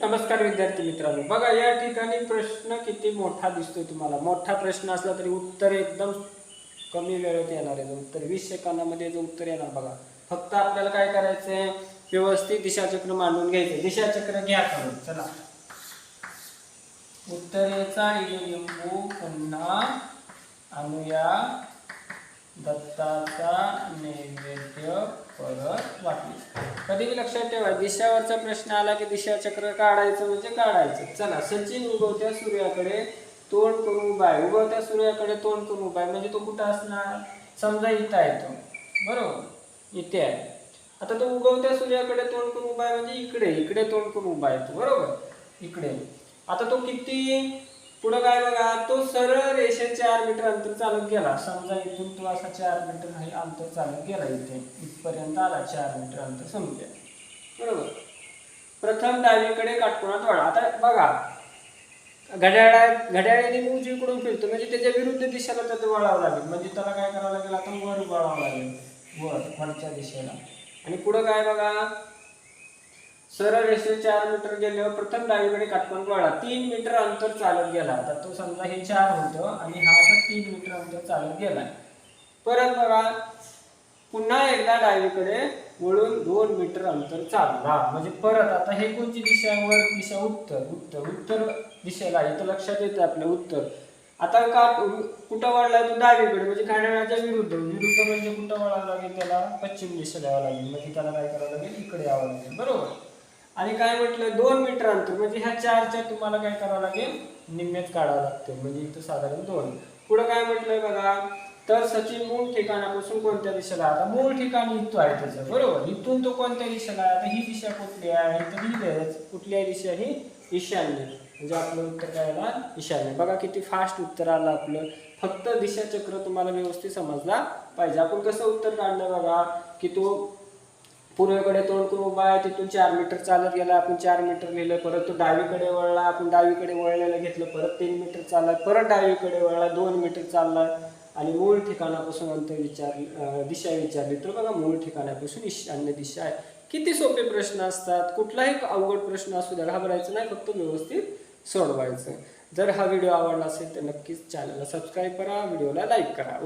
नमस्कार विद्यार्थी मित्रांनो. बघा या ठिकाणी प्रश्न किती मोठा दिसतोय तुम्हाला. मोठा प्रश्न असला तरी उत्तर एकदम कमी वेळेत येणार आहे. उत्तर वीस सेकंदामध्ये जो उत्तर येणार बघा. फक्त आपल्याला काय करायचंय? व्यवस्थित दिशाचक्र मांडून घ्यायचं दिशाचक्र घ्या करून. चला. उत्तरेचा पुन्हा आणूया. दत्ताचा नैवेद्य परत वाटली. कधी बी लक्षात ठेवा दिशावरचा प्रश्न आला की दिशाचक्र काढायचं म्हणजे काढायचं. चला सचिन उगवत्या सूर्याकडे तोंड करून उभा आहे. उगवत्या सूर्याकडे तोंड करून उभा आहे. म्हणजे तो कुठं असणार? समजा इथं आहे तो. बरोबर? इथे आहे. आता तो उगवत्या सूर्याकडे तोंड करून उभा आहे म्हणजे इकडे इकडे तोंड करून उभा आहे तो. बरोबर? इकडे. आता तो किती पुढं काय बघा तो सरळ रेषे चार मीटर अंतर चालत गेला. समजा इथून तो असा चार मीटर हे अंतर चालत गेला इथे. इथपर्यंत आला चार मीटर अंतर समजा बरोबर? प्रथम डावीकडे काटकोणात वळा आता बघा घड्याळा घड्याळाने मी उजवीकडून फिरतो. म्हणजे त्याच्या विरुद्ध दिशेला त्याचं वळावं लागेल. म्हणजे त्याला काय करावं लागेल? आता वर वळावं लागेल. वर वरच्या दिशेला. आणि पुढं काय बघा? सरळ रेषे चार मीटर गेल्यावर प्रथम डावीकडे काटकोन वळा तीन मीटर अंतर चालत गेला. आता तो समजा हे चार होतं आणि हा आता तीन मीटर अंतर चालत गेला. परत बघा पुन्हा एकदा डावीकडे वळून दोन मीटर अंतर चालला. म्हणजे परत आता हे कोणती दिशा वर दिशा उत्तर. उत्तर. उत्तर दिशेला इथं लक्षात येतं आपलं उत्तर. आता का कुठं वळला तो डावीकडे? म्हणजे घड्याळाच्या विरुद्ध. विरुद्ध म्हणजे कुठं वळावं लागेल त्याला? पश्चिम दिशेला यावं लागेल. म्हणजे त्याला काय करावं लागेल? इकडे यावं लागेल. बरोबर? आणि काय म्हटलं दोन मीटर अंतर. म्हणजे ह्या चारच्या तुम्हाला काय करावं लागेल? निम्म्यात काढावं लागते. म्हणजे इथं साधारण दोन. पुढं काय म्हटलंय बघा तर सचिन मूळ ठिकाणापासून कोणत्या दिशेला? आता मूळ ठिकाण इथं आहे त्याचं बरोबर? इथून तो कोणत्या दिशेला आहे? आता ही दिशा कुठली आहे? तर लिहिलंय कुठली आहे दिशा ही ईशान्य. म्हणजे आपलं उत्तर काय आला? ईशान्य. बघा किती फास्ट उत्तर आलं आपलं. फक्त दिशा चक्र तुम्हाला व्यवस्थित समजला पाहिजे. आपण कसं उत्तर काढलं बघा की तो पूर्वेकडे तोंड करून उभा आहे तिथून चार मीटर चालत गेला आपण चार मीटर लिहिलं परत तो डावीकडे वळला आपण डावीकडे वळलेलं घेतलं परत तीन मीटर चालला परत डावीकडे वळला दोन मीटर चालला. आणि मूळ ठिकाणापासून अंतर विचार दिशा विचारली. तर बघा मूळ ठिकाणापासून ईशान्य दिशा आहे. किती सोपे प्रश्न असतात कुठलाही अवघड प्रश्न असू द्या घाबरायचं नाही फक्त व्यवस्थित सोडवायचं. जर हा व्हिडिओ आवडला असेल तर नक्कीच चॅनलला सबस्क्राईब करा व्हिडिओला लाईक करा.